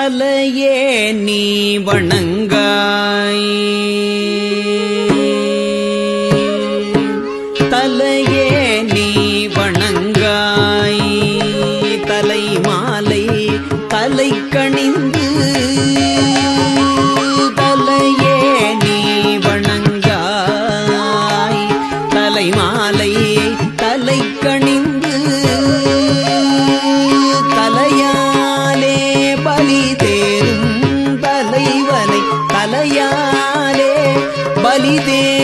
தலையே நீ வணங்காய். दे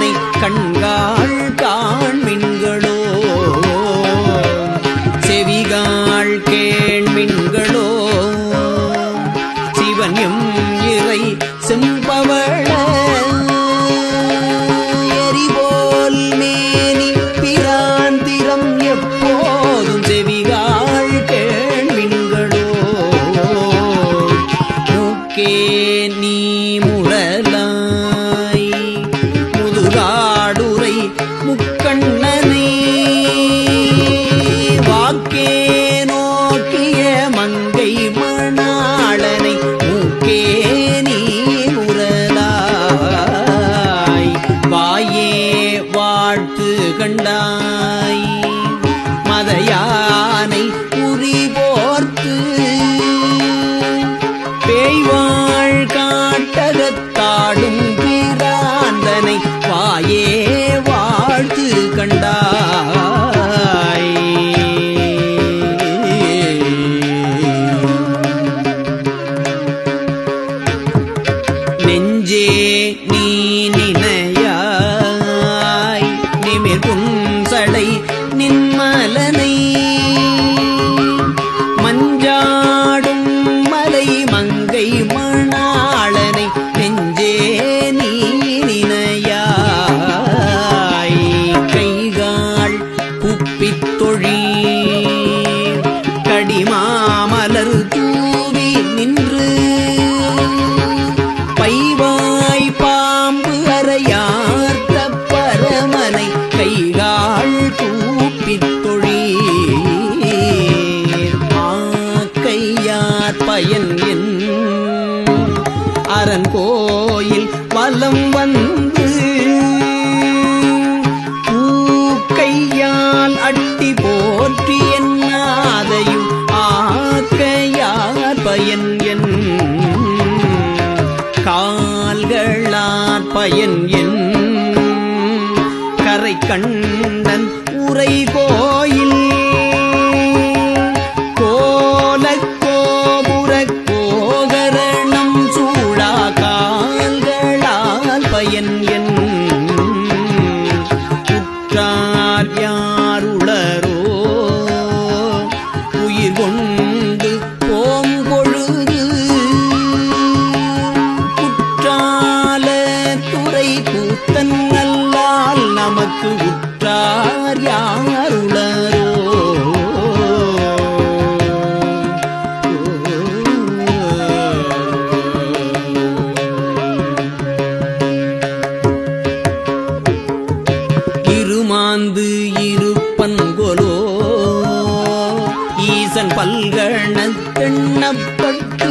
தன்னை கண்காள் காண்மின்களோ? செவிகாள் கேண்மின்களோ? சிவனியம் இறை செம்பவள. எரிபோல் மேனி பிராந்திரம் எப்போதும் செவிகாள் கேண்மின்களோ? நோக்கே கண்டான் பயன் அரண் கோயில் வலம் வந்து பூக்கையால் அட்டி போற்றி என்னாதையும் ஆக்கையார் பயன் என் கால்களார் பயன் என் கரை கண்டன் உரை போ என் என் ஏமாந்து இருப்பன்கொலோ ஈசன் பல்கண தென்னப்பட்டு